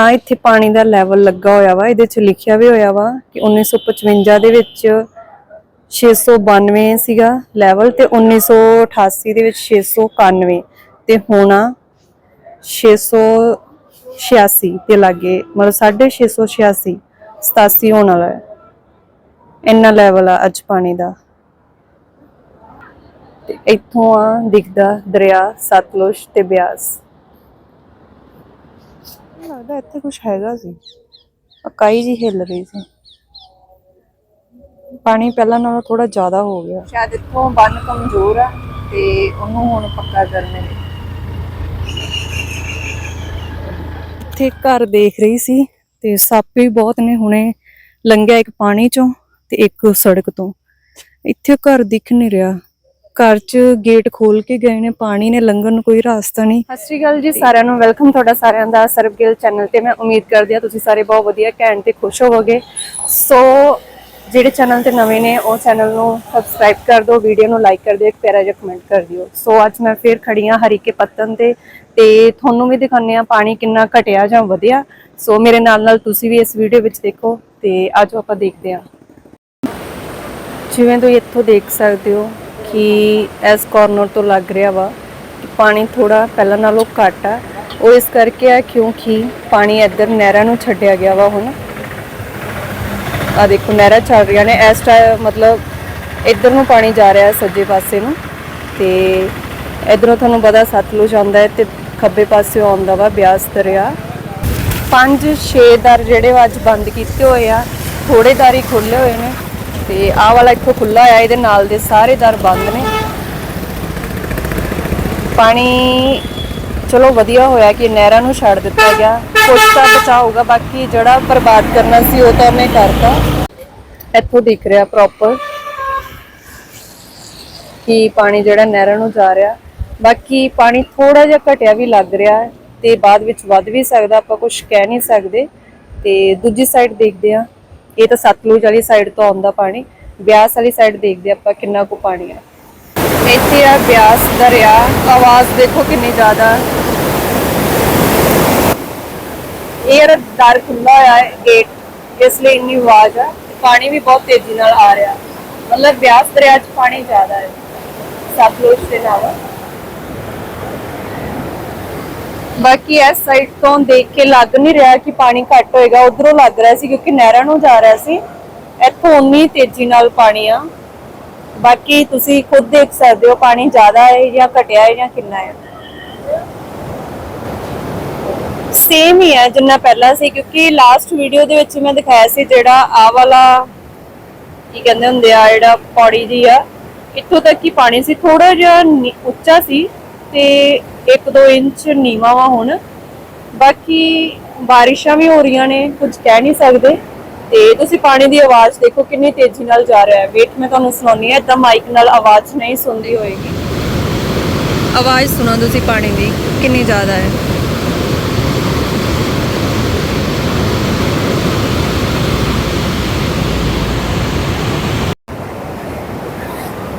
ਆ, ਇੱਥੇ ਪਾਣੀ ਦਾ ਲੈਵਲ ਲੱਗਾ ਹੋਇਆ ਵਾ, ਇਹਦੇ ਚ ਲਿਖਿਆ ਵੀ ਹੋਇਆ ਵਾ ਕਿ 1955 ਦੇ ਵਿੱਚ 692 ਸੀਗਾ ਲੈਵਲ ਤੇ 1988 ਦੇ ਵਿੱਚ 691 ਤੇ ਹੁਣ ਆ 686 ਤੇ ਲਾਗੇ, ਮਤਲਬ 686 87 ਹੋਣ ਵਾਲਾ ਹੈ। ਇੰਨਾ ਲੈਵਲ ਆ ਅੱਜ ਪਾਣੀ ਦਾ। ਤੇ ਇੱਥੋਂ ਆ ਦਿਖਦਾ ਦਰਿਆ, ਸਤਲੁਜ ਤੇ ਬਿਆਸ। ਲੱਗਦਾ ਇੱਥੇ ਕੁਝ ਹੈਗਾ ਸੀ। ਅਕਾਈ ਜੀ ਹਿੱਲ ਰਹੀ ਸੀ। ਪਾਣੀ ਪਹਿਲਾਂ ਨਾਲੋਂ ਥੋੜਾ ਜ਼ਿਆਦਾ ਹੋ ਗਿਆ। ਸ਼ਾਇਦ ਇੱਥੋਂ ਬੰਨ ਕਮਜ਼ੋਰ ਆ ਤੇ ਉਹਨੂੰ ਹੁਣ ਪੱਕਾ ਕਰਨੇ ਨੇ ਇੱਥੇ ਘਰ ਦੇਖ ਰਹੀ ਸੀ ਤੇ ਸੱਪ ਵੀ ਬਹੁਤ ਨੇ। ਹੁਣੇ ਲੰਘਿਆ ਇੱਕ ਪਾਣੀ ਚੋਂ ਤੇ ਇੱਕ ਸੜਕ ਤੋਂ। ਇੱਥੇ ਘਰ ਦਿਖ ਨਹੀਂ ਰਿਹਾ। ਘਰ 'ਚ ਗੇਟ ਖੋਲ ਕੇ ਗਏ ਨੇ, ਪਾਣੀ ਨੇ ਲੰਘਣ ਨੂੰ ਕੋਈ ਰਾਸਤਾ ਨਹੀਂ। ਸਤਿ ਸ਼੍ਰੀ ਅਕਾਲ ਜੀ, ਸਾਰਿਆਂ ਨੂੰ ਵੈਲਕਮ ਤੁਹਾਡਾ ਸਾਰਿਆਂ ਦਾ ਸਰਬਗਿਲ ਚੈਨਲ ਤੇ। ਮੈਂ ਉਮੀਦ ਕਰਦੀ ਹਾਂ ਤੁਸੀਂ ਸਾਰੇ ਬਹੁਤ ਵਧੀਆ ਘੈਂਟ ਤੇ ਖੁਸ਼ ਹੋਵੋਗੇ। ਸੋ, ਜਿਹੜੇ ਚੈਨਲ ਤੇ ਨਵੇਂ ਨੇ, ਉਹ ਚੈਨਲ ਨੂੰ ਸਬਸਕ੍ਰਾਈਬ ਕਰ ਦਿਓ ਵੀਡੀਓ ਨੂੰ ਲਾਈਕ ਕਰ ਦਿਓ, ਇੱਕ ਪਿਆਰਾ ਜਿਹਾ ਕਮੈਂਟ ਕਰ ਦਿਓ। ਸੋ, ਅੱਜ ਮੈਂ ਫੇਰ ਖੜੀ ਹਾਂ ਹਰੀਕੇ ਪੱਤਨ ਤੇ ਤੇ ਤੁਹਾਨੂੰ ਵੀ ਦਿਖਾਉਂਦੇ ਆ ਪਾਣੀ ਕਿੰਨਾ ਘਟਿਆ ਜਾਂ ਵਧਿਆ। ਸੋ, ਮੇਰੇ ਨਾਲ ਨਾਲ ਤੁਸੀਂ ਵੀ ਇਸ ਵੀਡੀਓ ਵਿੱਚ ਦੇਖੋ ਤੇ ਆਜੋ ਆਪਾਂ ਦੇਖਦੇ ਹਾਂ। ਜਿਵੇਂ ਤੁਸੀਂ ਇੱਥੋਂ ਦੇਖ ਸਕਦੇ ਹੋ ਕਿ ਇਸ ਕਾਰਨਰ ਤੋਂ ਲੱਗ ਰਿਹਾ ਵਾ ਕਿ ਪਾਣੀ ਥੋੜਾ ਪਹਿਲਾਂ ਨਾਲੋਂ ਘੱਟ ਆ। ਉਹ ਇਸ ਕਰਕੇ ਆ ਕਿਉਂਕਿ ਪਾਣੀ ਇੱਧਰ ਨਹਿਰਾਂ ਨੂੰ ਛੱਡਿਆ ਗਿਆ ਵਾ ਹੁਣ। ਆ ਦੇਖੋ, ਨਹਿਰਾਂ ਚੱਲ ਰਹੀਆਂ ਨੇ। ਇਸ ਟਾਈਮ ਮਤਲਬ ਇੱਧਰ ਨੂੰ ਪਾਣੀ ਜਾ ਰਿਹਾ ਸੱਜੇ ਪਾਸੇ ਨੂੰ ਤੇ ਇਧਰੋਂ ਤੁਹਾਨੂੰ ਪਤਾ ਸਤਲੁਜ ਆਉਂਦਾ ਹੈ ਤੇ ਖੱਬੇ ਪਾਸੇ ਆਉਂਦਾ ਵਾ ਬਿਆਸ ਦਰਿਆ। ਪੰਜ ਛੇ ਦਰ ਜਿਹੜੇ ਅੱਜ ਬੰਦ ਕੀਤੇ ਹੋਏ ਆ। ਥੋੜੇ ਦਰ ਹੀ ਖੁੱਲੇ ਹੋਏ ਨੇ। ਤੇ ਆਹ ਵਾਲਾ ਇੱਥੋਂ ਖੁੱਲਾ ਆ ਇਹਦੇ ਨਾਲ ਦੇ ਸਾਰੇ ਦਰ ਬੰਦ ਨੇ। ਪਾਣੀ, ਚਲੋ ਵਧੀਆ ਹੋਇਆ ਕਿ ਨਹਿਰਾਂ ਨੂੰ ਛੱਡ ਦਿੱਤਾ ਗਿਆ। ਕੁਝ ਤਾਂ ਬਚਾਅ ਬਾਕੀ ਜਿਹੜਾ ਬਰਬਾਦ ਕਰਨਾ ਸੀ, ਉਹ ਤਾਂ ਉਹਨੇ ਕਰਤਾ। ਇੱਥੋਂ ਦਿਖ ਰਿਹਾ ਪ੍ਰੋਪਰ ਕਿ ਪਾਣੀ ਜਿਹੜਾ ਨਹਿਰਾਂ ਨੂੰ ਜਾ ਰਿਹਾ। ਬਾਕੀ ਪਾਣੀ ਥੋੜਾ ਜਿਹਾ ਘਟਿਆ ਵੀ ਲੱਗ ਰਿਹਾ ਤੇ ਬਾਅਦ ਵਿੱਚ ਵੱਧ ਵੀ ਸਕਦਾ, ਆਪਾਂ ਕੁਝ ਕਹਿ ਨਹੀਂ ਸਕਦੇ। ਤੇ ਦੂਜੀ ਸਾਈਡ ਦੇਖਦੇ ਆ ਇਹ ਤਾਂ ਸਤਲੁਜ ਵਾਲੀ ਸਾਈਡ ਤੋਂ ਆਉਂਦਾ ਪਾਣੀ, ਬਿਆਸ ਵਾਲੀ ਸਾਈਡ ਦੇਖਦੇ ਆਪਾਂ ਕਿੰਨਾ ਕੁ ਪਾਣੀ ਹੈ ਇੱਥੇ ਆ ਬਿਆਸ, ਦਰਿਆ, ਆਵਾਜ਼ ਦੇਖੋ ਕਿੰਨੀ ਜ਼ਿਆਦਾ। ਇਹ ਦਰ ਖੁੱਲਾ ਹੋਇਆ ਹੈ ਗੇਟ ਇਸ ਲਈ ਇੰਨੀ ਆਵਾਜ਼ ਆ, ਪਾਣੀ ਵੀ ਬਹੁਤ ਤੇਜ਼ੀ ਨਾਲ ਆ ਰਿਹਾ। ਮਤਲਬ ਬਿਆਸ ਦਰਿਆ 'ਚ ਪਾਣੀ ਜ਼ਿਆਦਾ ਹੈ, ਸਤਲੁਜ ਦੇ ਨਾਲ। ਬਾਕੀ ਇਸ ਸਾਈਡ ਤੋਂ ਦੇਖ ਕੇ ਲੱਗ ਨਹੀਂ ਰਿਹਾ ਕਿ ਪਾਣੀ ਘੱਟ ਹੋਏਗਾ, ਉਧਰੋਂ ਲੱਗ ਰਿਹਾ ਸੀ ਕਿਉਂਕਿ ਨਹਿਰਾਂ ਨੂੰ ਜਾ ਰਿਹਾ ਸੀ। ਇੱਥੋਂ ਉਨੀ ਤੇਜ਼ੀ ਨਾਲ ਪਾਣੀ ਆ। ਬਾਕੀ ਤੁਸੀਂ ਖੁਦ ਦੇਖ ਸਕਦੇ ਹੋ ਪਾਣੀ ਜ਼ਿਆਦਾ ਹੈ ਜਾਂ ਘਟਿਆ ਹੈ ਜਾਂ ਕਿੰਨਾ ਹੈ। ਸੇਮ ਹੀ ਹੈ ਜਿੰਨਾ ਪਹਿਲਾਂ ਸੀ, ਕਿਉਂਕਿ ਲਾਸਟ ਵੀਡੀਓ ਦੇ ਵਿੱਚ ਮੈਂ ਦਿਖਾਇਆ ਸੀ ਜਿਹੜਾ ਆ ਵਾਲਾ, ਕੀ ਕਹਿੰਦੇ ਹੁੰਦੇ ਆ, ਜਿਹੜਾ ਪੌੜੀ ਜੀ ਆ। ਇੱਥੋਂ ਤੱਕ ਹੀ ਪਾਣੀ ਸੀ ਥੋੜਾ ਜਿਹਾ ਉੱਚਾ ਸੀ। ਤੇ 1-2 ਇੰਚ ਨੀਵਾ ਵਾ ਹੁਣ। ਬਾਕੀ ਬਾਰਿਸ਼ਾਂ ਵੀ ਹੋ ਰਹੀਆਂ ਨੇ, ਕੁਝ ਕਹਿ ਨਹੀਂ ਸਕਦੇ। ਤੇ ਤੁਸੀਂ ਪਾਣੀ ਦੀ ਆਵਾਜ਼ ਦੇਖੋ ਕਿੰਨੀ ਤੇਜ਼ੀ ਨਾਲ ਜਾ ਰਿਹਾ ਹੈ। ਵੇਟ ਮੈਂ ਤੁਹਾਨੂੰ ਸੁਣਾਉਣੀ ਹੈ, ਇਦਾਂ ਮਾਈਕ ਨਾਲ ਆਵਾਜ਼ ਨਹੀਂ ਸੁਣਦੀ ਹੋਏਗੀ। ਆਵਾਜ਼ ਸੁਣੋ ਤੁਸੀਂ ਪਾਣੀ ਦੀ, ਕਿੰਨੀ ਜ਼ਿਆਦਾ ਹੈ।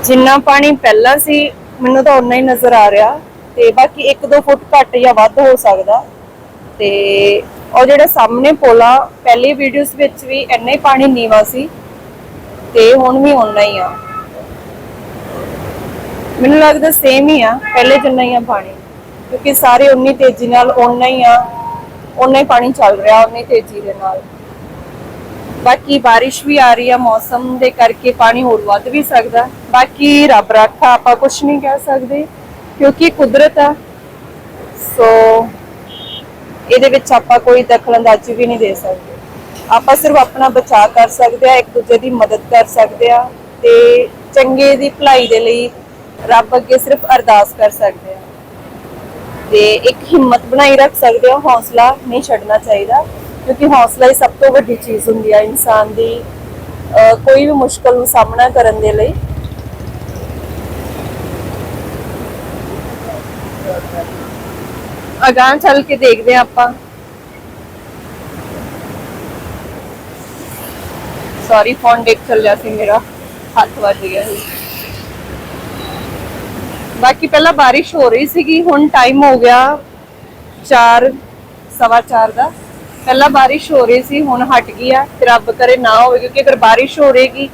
ਜਿੰਨਾ ਪਾਣੀ ਪਹਿਲਾਂ ਸੀ ਮੈਨੂੰ ਤਾਂ ਉਨਾ ਹੀ ਨਜ਼ਰ ਆ ਰਿਹਾ ਤੇ ਬਾਕੀ 1-2 ਫੁੱਟ ਘੱਟ ਜਾਂ ਵੱਧ ਹੋ ਸਕਦਾ। ਤੇ ਉਹ ਜਿਹੜਾ ਸਾਹਮਣੇ ਪੋਲਾ, ਪਹਿਲੀ ਵੀਡੀਓਜ਼ ਵਿੱਚ ਵੀ ਇੰਨਾ ਹੀ ਪਾਣੀ ਨੀਵਾ ਸੀ ਤੇ ਹੁਣ ਵੀ ਉਨਾ ਹੀ ਆ। ਮੈਨੂੰ ਲੱਗਦਾ ਸੇਮ ਹੀ ਆ, ਪਹਿਲੇ ਜਿੰਨਾ ਹੀ ਆ ਪਾਣੀ, ਕਿਉਂਕਿ ਸਾਰੇ ਉਨੀ ਤੇਜ਼ੀ ਨਾਲ ਉਨਾ ਹੀ ਆ ਉਨਾ ਹੀ ਪਾਣੀ ਚੱਲ ਰਿਹਾ ਉਨੀ ਤੇਜ਼ੀ ਦੇ ਨਾਲ। ਬਾਕੀ ਬਾਰਿਸ਼ ਵੀ ਆ ਰਹੀ ਆ, ਮੌਸਮ ਦੇ ਕਰਕੇ ਪਾਣੀ ਹੋਰ ਵੱਧ ਵੀ ਸਕਦਾ। ਬਾਕੀ ਰੱਬ ਰੱਖਾ ਆਪਾਂ ਕੁਝ ਨਹੀਂ ਕਹਿ ਸਕਦੇ, ਕਿਉਂਕਿ ਕੁਦਰਤ ਆ। ਸੋ ਇਹਦੇ ਵਿੱਚ ਆਪਾਂ ਕੋਈ ਦਖਲਅੰਦਾਜ਼ੀ ਵੀ ਨਹੀਂ ਦੇ ਸਕਦੇ। ਆਪਾਂ ਸਿਰਫ ਆਪਣਾ ਬਚਾਅ ਕਰ ਸਕਦੇ ਆ, ਇੱਕ ਦੂਜੇ ਦੀ ਮਦਦ ਕਰ ਸਕਦੇ ਆ ਤੇ ਚੰਗੇ ਦੀ ਭਲਾਈ ਦੇ ਲਈ ਰੱਬ ਅੱਗੇ ਸਿਰਫ ਅਰਦਾਸ ਕਰ ਸਕਦੇ ਆ। ਤੇ ਇੱਕ ਹਿੰਮਤ ਬਣਾਈ ਰੱਖ ਸਕਦੇ ਹੋ ਹੌਸਲਾ ਨਹੀਂ ਛੱਡਣਾ ਚਾਹੀਦਾ। ਕਿਉਂਕਿ ਹੌਸਲਾ ਹੀ ਸਭ ਤੋਂ ਵੱਡੀ ਚੀਜ਼ ਹੁੰਦੀ ਆ ਇਨਸਾਨ ਦੀ ਕੋਈ ਵੀ ਮੁਸ਼ਕਲ ਨੂੰ ਸਾਹਮਣਾ ਕਰਨ ਦੇ ਲਈ। ਅਗਾਂਹ ਚੱਲ ਕੇ ਦੇਖਦੇ ਹਾਂ ਆਪਾਂ। ਸੌਰੀ ਫੋਨ ਡਿੱਗ ਚੱਲਿਆ ਸੀ ਮੇਰਾ। ਹੱਥ ਵੱਜ ਗਿਆ ਸੀ। ਬਾਕੀ ਪਹਿਲਾਂ ਬਾਰਿਸ਼ ਹੋ ਰਹੀ ਸੀਗੀ, ਹੁਣ ਟਾਈਮ ਹੋ ਗਿਆ 4 ਸਵਾ 4 ਦਾ। ਪਹਿਲਾਂ ਬਾਰਿਸ਼ ਹੋ ਰਹੀ ਸੀ, ਹੁਣ ਹਟ ਗਈ ਆ ਤੇ ਰੱਬ ਕਰੇ ਨਾ ਹੋਵੇ, ਕਿਉਂਕਿ ਅਗਰ ਬਾਰਿਸ਼ ਹੋ ਰਹੇਗੀ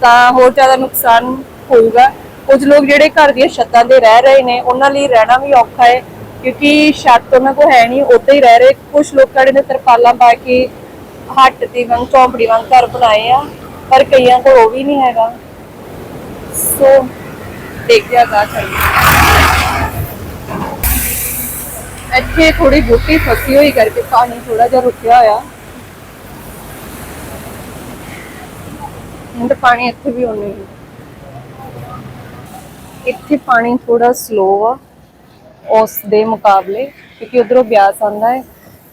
ਤਾਂ ਹੋਰ ਜ਼ਿਆਦਾ ਨੁਕਸਾਨ ਹੋਊਗਾ। ਕੁਝ ਲੋਕ ਜਿਹੜੇ ਘਰ ਦੀਆਂ ਛੱਤਾਂ ਤੇ ਰਹਿ ਰਹੇ ਨੇ, ਉਹਨਾਂ ਲਈ ਰਹਿਣਾ ਵੀ ਔਖਾ ਹੈ, ਕਿਉਂਕਿ ਛੱਤ ਉਹਨਾਂ ਕੋਲ ਹੈ ਨਹੀਂ ਉੱਤੇ ਹੀ ਰਹਿ ਰਹੇ। ਕੁਝ ਲੋਕਾਂ ਨੇ ਤਰਪਾਲਾਂ ਪਾ ਕੇ ਹੱਟ ਦੀ ਵਾਂਗ, ਝੌਂਪੜੀ ਵਾਂਗ ਘਰ ਬਣਾਏ ਆ, ਪਰ ਕਈਆਂ ਕੋਲ ਉਹ ਵੀ ਨਹੀਂ ਹੈਗਾ। ਸੋ ਦੇਖਿਆ ਗਾ ਸਕਦਾ ਇੱਥੇ ਥੋੜੀ ਬੂਟੀ ਫਸੀ ਹੋਈ ਕਰਕੇ ਪਾਣੀ ਥੋੜਾ ਜਿਹਾ ਰੁਕਿਆ ਹੋਇਆ। ਹੁਣ ਪਾਣੀ ਇੱਥੇ ਵੀ ਹੋਣੇ ਇੱਥੇ ਪਾਣੀ ਥੋੜਾ ਸਲੋ ਆ ਉਸ ਦੇ ਮੁਕਾਬਲੇ, ਕਿਉਂਕਿ ਉਧਰੋਂ ਬਿਆਸ ਆਉਂਦਾ ਹੈ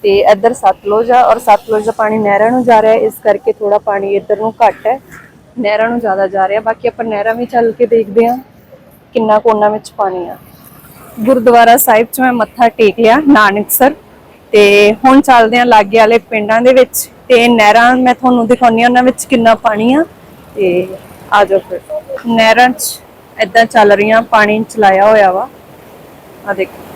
ਤੇ ਇੱਧਰ ਸਤਲੁਜ ਆ ਔਰ ਸਤਲੁਜ ਦਾ ਪਾਣੀ ਨਹਿਰਾਂ ਨੂੰ ਜਾ ਰਿਹਾ ਇਸ ਕਰਕੇ ਥੋੜਾ ਪਾਣੀ ਇੱਧਰ ਨੂੰ ਘੱਟ ਹੈ। ਨਹਿਰਾਂ ਨੂੰ ਜ਼ਿਆਦਾ ਜਾ ਰਿਹਾ, ਬਾਕੀ ਆਪਾਂ ਨਹਿਰਾਂ ਵੀ ਚੱਲ ਕੇ ਦੇਖਦੇ ਹਾਂ ਕਿੰਨਾ ਕੋਨਾ ਵਿੱਚ ਪਾਣੀ ਆ। ਗੁਰਦੁਆਰਾ ਸਾਹਿਬ 'ਚ ਮੈਂ ਮੱਥਾ ਟੇਕ ਲਿਆ ਨਾਨਕਸਰ ਤੇ ਹੁਣ ਚੱਲਦੇ ਆ ਲਾਗੇ ਵਾਲੇ ਪਿੰਡਾਂ ਦੇ ਵਿੱਚ ਤੇ ਨਹਿਰਾਂ ਮੈਂ ਤੁਹਾਨੂੰ ਦਿਖਾਉਣੀ ਉਹਨਾਂ ਵਿੱਚ ਕਿੰਨਾ ਪਾਣੀ ਆ। ਤੇ ਆ ਜਾਓ ਫਿਰ। ਨਹਿਰਾਂ 'ਚ ਇਦਾਂ ਚੱਲ ਰਹੀਆਂ, ਪਾਣੀ ਚਲਾਇਆ ਹੋਇਆ ਵਾ। ਆ ਦੇਖੋ।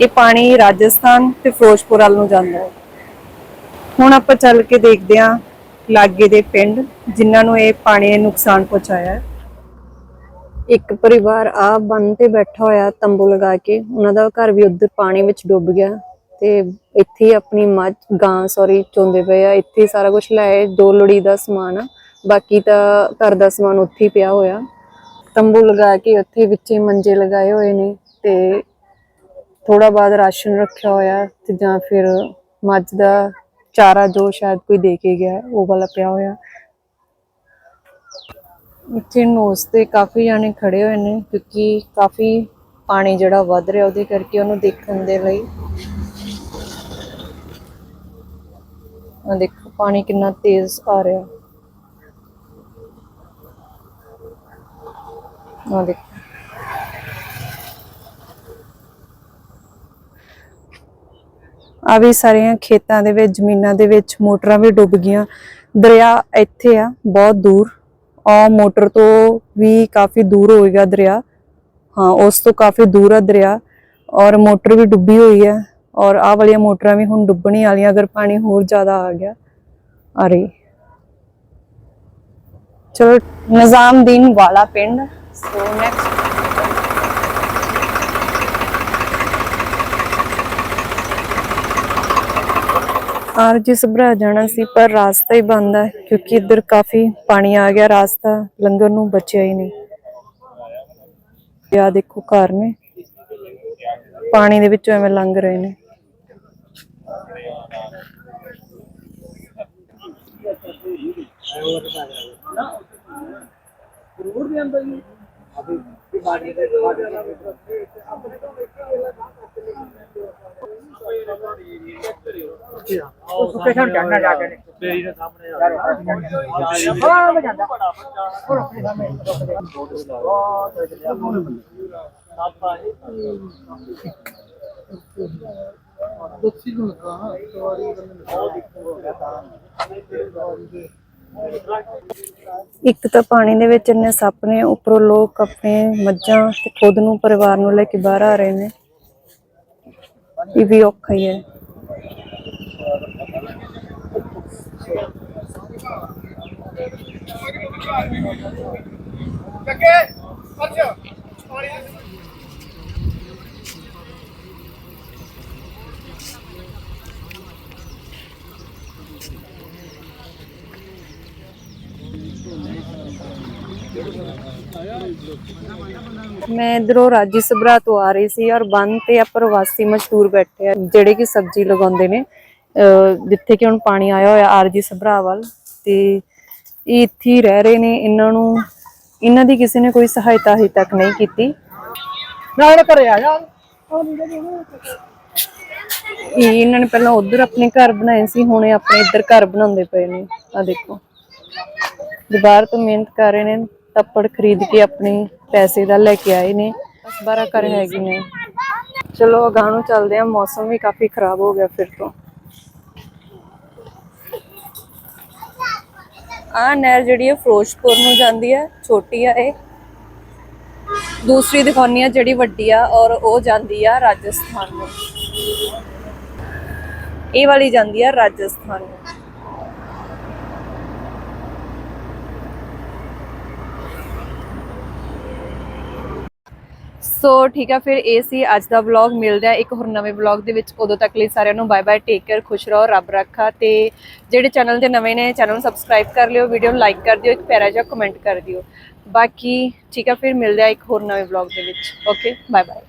ਇਹ ਪਾਣੀ ਰਾਜਸਥਾਨ ਤੇ ਫਿਰੋਜ਼ਪੁਰ ਵੱਲ ਨੂੰ ਜਾਂਦਾ ਹੈ। ਹੁਣ ਆਪਾਂ ਚੱਲ ਕੇ ਦੇਖਦੇ ਹਾਂ ਲਾਗੇ ਦੇ ਪਿੰਡ ਜਿਨ੍ਹਾਂ ਨੂੰ ਇਹ ਪਾਣੀ ਨੇ ਨੁਕਸਾਨ ਪਹੁੰਚਾਇਆ ਹੈ। ਇੱਕ ਪਰਿਵਾਰ ਆ ਬੰਨ ਤੇ ਬੈਠਾ ਹੋਇਆ ਤੰਬੂ ਲਗਾ ਕੇ, ਉਹਨਾਂ ਦਾ ਘਰ ਵੀ ਉਧਰ ਪਾਣੀ ਵਿੱਚ ਡੁੱਬ ਗਿਆ ਤੇ ਇੱਥੇ ਆਪਣੀ ਮੱਝ, ਗਾਂ ਸੌਰੀ ਚੋਂਦੇ ਪਏ ਆ। ਇੱਥੇ ਸਾਰਾ ਕੁਝ ਲਾਏ ਦੋ ਲੋੜੀ ਦਾ ਸਮਾਨ ਆ, ਬਾਕੀ ਤਾਂ ਘਰ ਦਾ ਸਮਾਨ ਉੱਥੇ ਹੀ ਪਿਆ ਹੋਇਆ। ਤੰਬੂ ਲਗਾ ਕੇ ਉੱਥੇ ਵਿੱਚੇ ਮੰਜੇ ਲਗਾਏ ਹੋਏ ਨੇ ਤੇ ਥੋੜਾ ਬਾਅਦ ਰਾਸ਼ਨ ਰੱਖਿਆ ਹੋਇਆ ਤੇ ਜਾਂ ਫਿਰ ਮੱਝ ਦਾ ਚਾਰਾ ਜੋ ਸ਼ਾਇਦ ਕੋਈ ਦੇ ਕੇ ਗਿਆ, ਉਹ ਵਾਲਾ ਪਿਆ ਹੋਇਆ। ਇੱਥੇ ਨੋਸ ਤੇ ਕਾਫੀ ਜਾਣੇ ਖੜੇ ਹੋਏ ਨੇ ਕਿਉਂਕਿ ਕਾਫੀ ਪਾਣੀ ਜਿਹੜਾ ਵੱਧ ਰਿਹਾ ਉਹਦੇ ਕਰਕੇ ਉਹਨੂੰ ਦੇਖਣ ਦੇ ਲਈ। ਆ ਦੇਖੋ, ਪਾਣੀ ਕਿੰਨਾ ਤੇਜ਼ ਆ ਰਿਹਾ। ਆ ਦੇਖੋ। ਆ ਵੀ ਸਾਰੀਆਂ ਖੇਤਾਂ ਦੇ ਵਿੱਚ, ਜ਼ਮੀਨਾਂ ਦੇ ਵਿੱਚ ਮੋਟਰਾਂ ਵੀ ਡੁੱਬ ਗਈਆਂ। ਦਰਿਆ ਇੱਥੇ ਆ, ਬਹੁਤ ਦੂਰ। ਆ ਮੋਟਰ ਤੋਂ ਵੀ ਕਾਫੀ ਦੂਰ ਹੋਏਗਾ ਦਰਿਆ। ਹਾਂ, ਉਸ ਤੋਂ ਕਾਫੀ ਦੂਰ ਆ ਦਰਿਆ। ਔਰ ਮੋਟਰ ਵੀ ਡੁੱਬੀ ਹੋਈ ਹੈ ਔਰ ਆਹ ਵਾਲੀਆਂ ਮੋਟਰਾਂ ਵੀ ਹੁਣ ਡੁੱਬਣੀ ਵਾਲੀਆਂ, ਅਗਰ ਪਾਣੀ ਹੋਰ ਜ਼ਿਆਦਾ ਆ ਗਿਆ। ਅਰੇ ਚਲੋ, ਨਿਜ਼ਾਮਦੀਨ ਵਾਲਾ ਪਿੰਡ। ਸੋ ਨੈਕਸਟ ਆਰ ਜਿਸ ਜਾਣਾ ਸੀ, ਪਰ ਰਾਸਤਾ ਹੀ ਬੰਦ ਹੈ ਕਿਉਂਕਿ ਇੱਧਰ ਕਾਫੀ ਪਾਣੀ ਆ ਗਿਆ, ਰਾਸਤਾ ਲੰਗਰ ਨੂੰ ਬਚਿਆ ਹੀ ਨਹੀਂ। ਆ ਦੇਖੋ ਘਰ ਨੇ। ਪਾਣੀ ਦੇ ਵਿੱਚੋਂ ਐਵੇਂ ਲੰਘ ਰਹੇ ਨੇ। ਸੁੱਕੇ ਛਣ ਚੜਨਾ ਜਾ ਕੇ ਤੇਰੀ ਦੇ ਸਾਹਮਣੇ ਹਾਂ ਮੈਂ ਜਾਂਦਾ ਹੋਰ ਆਪਣੇ ਸਾਹਮਣੇ ਦੁੱਖੀ ਨੂੰ ਲਗਾ ਸਵਾਰੀ ਇੱਕ ਤਾਂ ਪਾਣੀ ਦੇ ਵਿੱਚ ਇੰਨੇ ਸੱਪ ਨੇ, ਉੱਪਰੋਂ ਲੋਕ ਆਪਣੇ ਮੱਝਾਂ ਤੇ ਖੁਦ ਨੂੰ, ਪਰਿਵਾਰ ਨੂੰ ਲੈ ਕੇ ਬਾਹਰ ਆ ਰਹੇ ਨੇ। ਇਹ ਵੀ ਔਖਾ ਹੀ ਹੈ। ਮੈਂ ਇਧਰੋਂ ਰਾਜੀ ਸਭਰਾ ਤੋਂ ਆ ਰਹੀ ਸੀ ਔਰ ਬੰਨ ਤੇ ਆ ਪ੍ਰਵਾਸੀ ਮਜ਼ਦੂਰ ਬੈਠੇ ਆ ਜਿਹੜੇ ਕਿ ਸਬਜ਼ੀ ਲਗਾਉਂਦੇ ਨੇ। ਜਿੱਥੇ ਕਿ ਹੁਣ ਪਾਣੀ ਆਇਆ ਹੋਇਆ ਆਰਜੀ ਸਭਰਾ ਵੱਲ ਤੇ ਇਹ ਇੱਥੇ ਹੀ ਰਹਿ ਰਹੇ ਨੇ। ਇਹਨਾਂ ਨੂੰ ਇਹਨਾਂ ਦੀ ਕਿਸੇ ਨੇ ਕੋਈ ਸਹਾਇਤਾ ਹਜੇ ਤੱਕ ਨਹੀਂ ਕੀਤੀ। ਨਾ ਇਹ ਘਰੇ ਆ ਜਾ। ਇਹ ਇਹਨਾਂ ਨੇ ਪਹਿਲਾਂ ਉਧਰ ਆਪਣੇ ਘਰ ਬਣਾਏ ਸੀ ਹੁਣ ਇਹ ਆਪਣੇ ਇੱਧਰ ਘਰ ਬਣਾਉਂਦੇ ਪਏ ਨੇ। ਆ ਦੇਖੋ। ਦੁਬਾਰਾ ਤੋਂ ਮਿਹਨਤ ਕਰ ਰਹੇ ਨੇ। ਤੱਪੜ ਖਰੀਦ ਕੇ ਆਪਣੇ ਪੈਸੇ ਦਾ ਲੈ ਕੇ ਆਏ ਨੇ। 10 12 ਘਰ ਹੈਗੇ ਨੇ। ਚਲੋ ਅਗਾਂਹ ਨੂੰ ਚੱਲਦੇ ਆ ਮੌਸਮ ਵੀ ਕਾਫੀ ਖਰਾਬ ਹੋ ਗਿਆ ਫਿਰ ਤੋਂ। ਆ ਨਹਿਰ ਜਿਹੜੀ ਹੈ, ਫਿਰੋਜ਼ਪੁਰ ਨੂੰ ਜਾਂਦੀ ਹੈ, ਛੋਟੀ ਆ ਇਹ। ਦੂਸਰੀ ਦਿਖਾਉਣੀ ਆ ਜਿਹੜੀ ਵੱਡੀ ਆ ਔਰ ਉਹ ਜਾਂਦੀ ਆ ਰਾਜਸਥਾਨ ਨੂੰ। ਇਹ ਵਾਲੀ ਜਾਂਦੀ ਆ ਰਾਜਸਥਾਨ ਨੂੰ। ਸੋ ਠੀਕ ਆ, ਫਿਰ ਇਹ ਸੀ ਅੱਜ ਦਾ ਵਲੌਗ ਮਿਲਦੇ ਇੱਕ ਹੋਰ ਨਵੇਂ ਵਲੌਗ ਦੇ ਵਿੱਚ। ਉਦੋਂ ਤੱਕ ਲਈ ਸਾਰਿਆਂ ਨੂੰ ਬਾਏ ਬਾਏ ਟੇਕ ਕੇਅਰ ਖੁਸ਼ ਰਹੋ, ਰੱਬ ਰੱਖਾ। ਤੇ ਜਿਹੜੇ ਚੈਨਲ ਦੇ ਨਵੇਂ ਨੇ ਚੈਨਲ ਨੂੰ ਸਬਸਕ੍ਰਾਈਬ ਕਰ ਲਿਓ ਵੀਡੀਓ ਨੂੰ ਲਾਈਕ ਕਰ ਦਿਓ, ਇੱਕ ਪਿਆਰਾ ਜਿਹਾ ਕਮੈਂਟ ਕਰ ਦਿਓ। ਬਾਕੀ, ਠੀਕ ਆ, ਫਿਰ ਮਿਲਦੇ ਆ ਇੱਕ ਹੋਰ ਨਵੇਂ ਵਲੌਗ ਦੇ ਵਿੱਚ। Okay bye bye